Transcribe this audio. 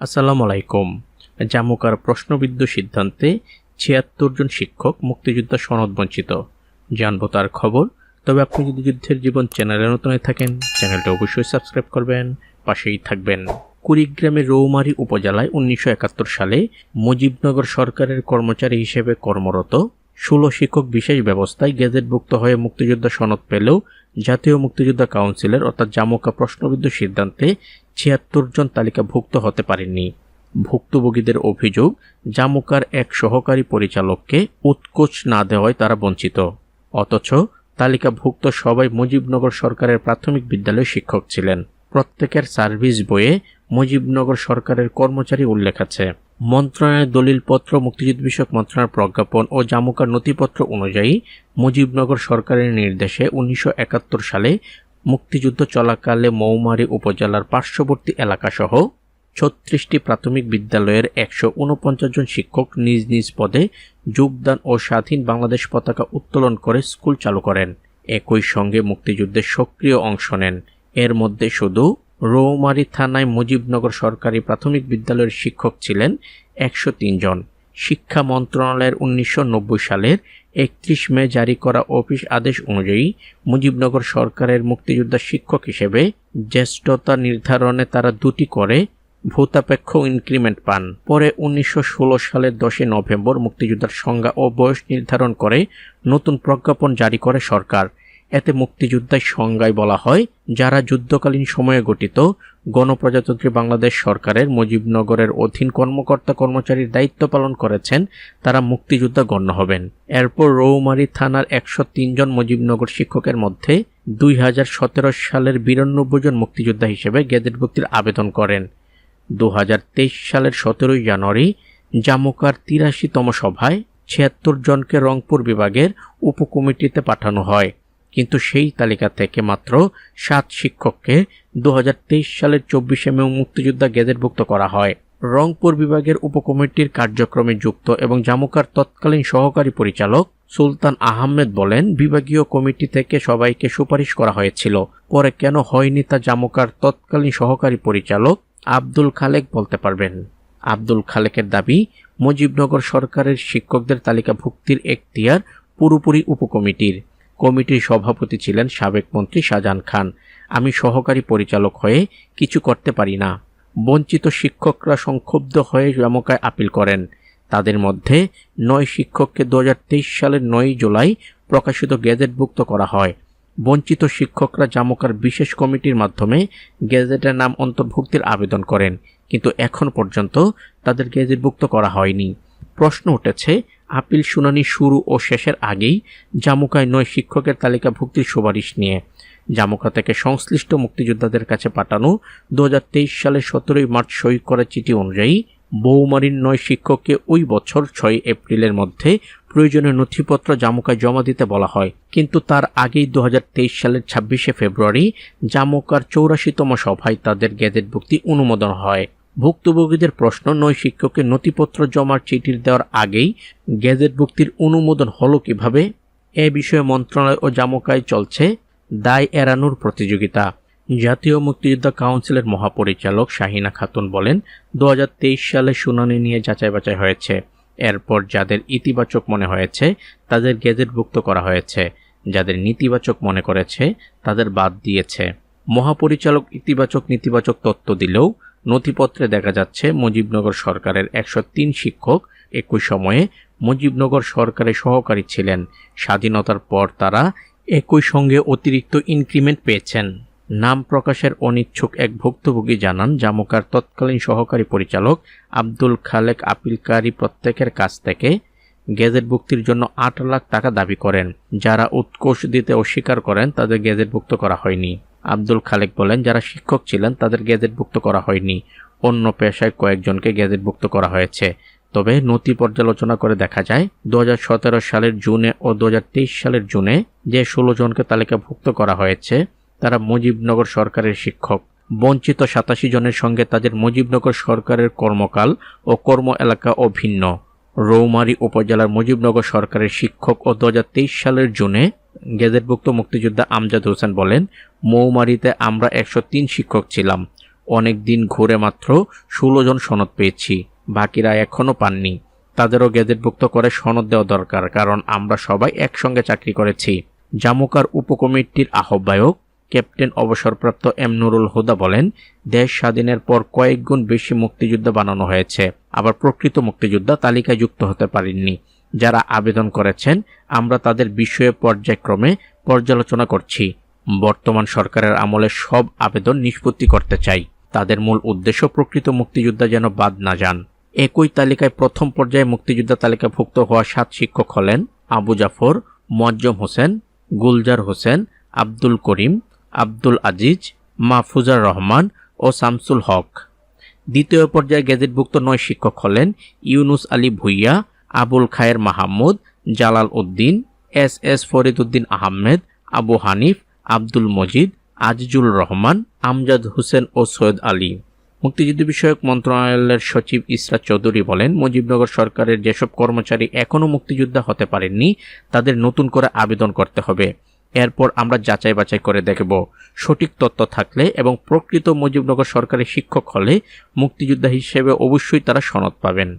আসসালামু আলাইকুম জামুকার প্রশ্নবিদ্ধ সিদ্ধান্তে ছিয়াত্তর জন শিক্ষক মুক্তিযোদ্ধা সনদ বঞ্চিত। জানব তার খবর। তবে আপনি যদি যুদ্ধের জীবন চ্যানেলে নতুন হয়ে থাকেন, চ্যানেলটা অবশ্যই সাবস্ক্রাইব করবেন, পাশেই থাকবেন। কুড়িগ্রামের রৌমারী উপজেলায় উনিশশো একাত্তর সালে মুজিবনগর সরকারের কর্মচারী হিসেবে কর্মরত ষোলো শিক্ষক বিশেষ ব্যবস্থায় গেজেটভুক্ত হয়ে মুক্তিযোদ্ধা সনদ পেলেও জাতীয় মুক্তিযোদ্ধা কাউন্সিলের অর্থাৎ জামুকা প্রশ্নবিদ্ধ সিদ্ধান্তে ছিয়াত্তর জন তালিকাভুক্ত হতে পারেননি। ভুক্তভোগীদের অভিযোগ, জামুকার এক সহকারী পরিচালককে উৎকোচ না দেওয়ায় তারা বঞ্চিত। অথচ তালিকাভুক্ত সবাই মুজিবনগর সরকারের প্রাথমিক বিদ্যালয়ের শিক্ষক ছিলেন। প্রত্যেকের সার্ভিস বইয়ে মুজিবনগর সরকারের কর্মচারী উল্লেখ আছে। মন্ত্রণালয়ের দলিলপত্র, মুক্তিযুদ্ধ বিষয়ক মন্ত্রণালয়ের প্রজ্ঞাপন ও জামুকার নথিপত্র অনুযায়ী মুজিবনগর সরকারের নির্দেশে উনিশশো একাত্তর সালে মুক্তিযুদ্ধ চলাকালে মৌমারী উপজেলার পার্শ্ববর্তী এলাকাসহ ছত্রিশটি প্রাথমিক বিদ্যালয়ের একশো উনপঞ্চাশ জন শিক্ষক নিজ নিজ পদে যোগদান ও স্বাধীন বাংলাদেশ পতাকা উত্তোলন করে স্কুল চালু করেন। একই সঙ্গে মুক্তিযুদ্ধে সক্রিয় অংশ নেন। এর মধ্যে শুধু রৌমারী থানায় মুজিবনগর সরকারি প্রাথমিক বিদ্যালয়ের শিক্ষক ছিলেন একশো জন। শিক্ষা মন্ত্রণালয়ের উনিশশো নব্বই সালের একত্রিশ মে জারি করা অফিস আদেশ অনুযায়ী মুজিবনগর সরকারের মুক্তিযোদ্ধা শিক্ষক হিসেবে জ্যেষ্ঠতা নির্ধারণে তারা দুটি করে ভূতাপেক্ষ ইনক্রিমেন্ট পান। পরে উনিশশো ষোলো সালের দশই নভেম্বর মুক্তিযোদ্ধার সংজ্ঞা ও বয়স নির্ধারণ করে নতুন প্রজ্ঞাপন জারি করে সরকার। এতে মুক্তিযোদ্ধার সংজ্ঞায় বলা হয়, যারা যুদ্ধকালীন সময়ে গঠিত গণপ্রজাতন্ত্রী বাংলাদেশ সরকারের মুজিবনগরের অধীন কর্মকর্তা কর্মচারীর দায়িত্ব পালন করেছেন, তারা মুক্তিযোদ্ধা গণ্য হবেন। এরপর রৌমারী থানার একশো জন মুজিবনগর শিক্ষকের মধ্যে দুই হাজার সতেরো সালের বিরানব্বই জন মুক্তিযোদ্ধা হিসেবে গেজেটভুক্তির আবেদন করেন। দু হাজার তেইশ সালের সতেরোই জানুয়ারি জামুকার তিরাশিতম সভায় ছিয়াত্তর জনকে রংপুর বিভাগের উপকমিটিতে পাঠানো হয়। কিন্তু সেই তালিকা থেকে মাত্র সাত শিক্ষককে দু হাজার তেইশ সালের চব্বিশে মে মুক্তিযোদ্ধা গেজেটভুক্ত করা হয়। রংপুর বিভাগের উপকমিটির কার্যক্রমে যুক্ত এবং জামুকার তৎকালীন সহকারী পরিচালক সুলতান আহমেদ বলেন, বিভাগীয় কমিটি থেকে সবাইকে সুপারিশ করা হয়েছিল। পরে কেন হয়নি তা জামুকার তৎকালীন সহকারী পরিচালক আব্দুল খালেক বলতে পারবেন। আব্দুল খালেকের দাবি, মুজিবনগর সরকারের শিক্ষকদের তালিকাভুক্তির এখতিয়ার পুরোপুরি উপকমিটির। কমিটির সভাপতি ছিলেন সাবেক মন্ত্রী শাহজাহান খান। আমি সহকারী পরিচালক হয়ে কিছু করতে পারি না। বঞ্চিত শিক্ষকরা সংক্ষুব্ধ হয়ে জামকায় আপিল করেন। তাদের মধ্যে নয় শিক্ষককে দু হাজার তেইশ সালের নয় জুলাই প্রকাশিত গেজেটভুক্ত করা হয়। বঞ্চিত শিক্ষকরা জামকার বিশেষ কমিটির মাধ্যমে গেজেটের নাম অন্তর্ভুক্তির আবেদন করেন, কিন্তু এখন পর্যন্ত তাদের গেজেটভুক্ত করা হয়নি। প্রশ্ন উঠেছে আপিল শুনানি শুরু ও শেষের আগেই জামুকায় নয় শিক্ষকের তালিকাভুক্তির সুপারিশ নিয়ে। জামুকা থেকে সংশ্লিষ্ট মুক্তিযোদ্ধাদের কাছে পাঠানো দুহাজার তেইশ সালের সতেরোই মার্চ সই করা চিঠি অনুযায়ী বৌমারির নয় শিক্ষককে ওই বছর ছয় এপ্রিলের মধ্যে প্রয়োজনীয় নথিপত্র জামুকায় জমা দিতে বলা হয়। কিন্তু তার আগেই দুহাজার তেইশ সালের ছাব্বিশে ফেব্রুয়ারি জামুকার চৌরাশিতম সভায় তাদের গেজেটভুক্তি অনুমোদন হয়। ভুক্তভোগীদের প্রশ্ন, নয় শিক্ষককে নথিপত্র জমার চিঠির দেওয়ার আগেই গেজেটভুক্তির অনুমোদন হলো কীভাবে? এ বিষয়ে মন্ত্রণালয় ও জামকায় চলছে দায় এড়ানোর প্রতিযোগিতা। জাতীয় মুক্তিযোদ্ধা কাউন্সিলের মহাপরিচালক শাহিনা খাতুন বলেন দু হাজার তেইশ সালে শুনানি নিয়ে যাচাই বাছাই হয়েছে। এরপর যাদের ইতিবাচক মনে হয়েছে, তাদের গেজেটভুক্ত করা হয়েছে। যাদের নেতিবাচক মনে করেছে, তাদের বাদ দিয়েছে। মহাপরিচালক ইতিবাচক নেতিবাচক তত্ত্ব দিলেও নথিপত্রে দেখা যাচ্ছে মুজিবনগর সরকারের একশো তিন শিক্ষক একই সময়ে মুজিবনগর সরকারের সহকারী ছিলেন। স্বাধীনতার পর তারা একই সঙ্গে অতিরিক্ত ইনক্রিমেন্ট পেয়েছেন। নাম প্রকাশের অনিচ্ছুক এক ভুক্তভোগী জানান, জামুকার তৎকালীন সহকারী পরিচালক আব্দুল খালেক আপিলকারী প্রত্যেকের কাছ থেকে গেজেটভুক্তির জন্য আট লাখ টাকা দাবি করেন। যারা উৎকোষ দিতে অস্বীকার করেন, তাদের গেজেটভুক্ত করা হয়নি। আব্দুল খালেক বলেন, যারা শিক্ষক ছিলেন, তাদের গেজেটভুক্ত করা হয়নি। অন্য পেশায় কয়েকজনকে গেজেটভুক্ত করা হয়েছে। তবে নথি পর্যালোচনা করে দেখা যায়, দু হাজার সতেরো সালের জুনে ও দু হাজার তেইশ সালের জুনে যে ষোলো জনকে তালিকাভুক্ত করা হয়েছে, তারা মুজিবনগর সরকারের শিক্ষক। বঞ্চিত সাতাশি জনের সঙ্গে তাদের মুজিবনগর সরকারের কর্মকাল ও কর্ম এলাকা অভিন্ন। ভিন্ন রৌমারী উপজেলার মুজিবনগর সরকারের শিক্ষক ও দু হাজার তেইশ সালের জুনে গেজেটভুক্ত মুক্তিযোদ্ধা আমজাদ হোসেন বলেন, মৌমারিতে আমরা একশো তিন শিক্ষক ছিলাম। অনেক দিন ঘুরে মাত্র ষোলো জন সনদ পেয়েছি, বাকিরা এখনও পাননি। তাদেরও গেজেটভুক্ত করে সনদ দেওয়া দরকার, কারণ আমরা সবাই একসঙ্গে চাকরি করেছি। জামুকার উপকমিটির আহ্বায়ক ক্যাপ্টেন অবসরপ্রাপ্ত এম নুরুল হুদা বলেন, দেশ স্বাধীনের পর কয়েক গুণ বেশি মুক্তিযোদ্ধা বানানো হয়েছে, আবার প্রকৃত মুক্তিযোদ্ধা তালিকায় যুক্ত হতে পারেননি। যারা আবেদন করেছেন, আমরা তাদের বিষয়ে পর্যায়ক্রমে পর্যালোচনা করছি। বর্তমান সরকারের আমলে সব আবেদন নিষ্পত্তি করতে চাই। তাদের মূল উদ্দেশ্য প্রকৃত মুক্তিযোদ্ধা যেন বাদ না যান। একই তালিকায় প্রথম পর্যায়ে মুক্তিযোদ্ধা তালিকাভুক্ত হওয়া সাত শিক্ষক হলেন আবু জাফর, মোয়াজ্জম হোসেন, গুলজার হোসেন, আব্দুল করিম, আব্দুল আজিজ, মাহফুজার রহমান ও শামসুল হক। দ্বিতীয় পর্যায়ে গেজেটভুক্ত নয় শিক্ষক হলেন ইউনুস আলী ভুইয়া আবুল খায়ের মাহমুদ, জালাল উদ্দিন, এস এস ফরিদ উদ্দিন আহমেদ, আবু হানিফ, আব্দুল মজিদ, আজিজুল রহমান, আমজাদ হোসেন ও সৈয়দ আলী। মুক্তিযুদ্ধ বিষয়ক মন্ত্রণালয়ের সচিব ইসরা চৌধুরী বলেন, মুজিবনগর সরকারের যেসব কর্মচারী এখনও মুক্তিযোদ্ধা হতে পারেননি, তাদের নতুন করে আবেদন করতে হবে। এরপর আমরা যাচাই বাছাই করে দেখব। সঠিক তথ্য থাকলে এবং প্রকৃত মুজিবনগর সরকারের শিক্ষক হলে মুক্তিযোদ্ধা হিসেবে অবশ্যই তারা সনদ পাবেন।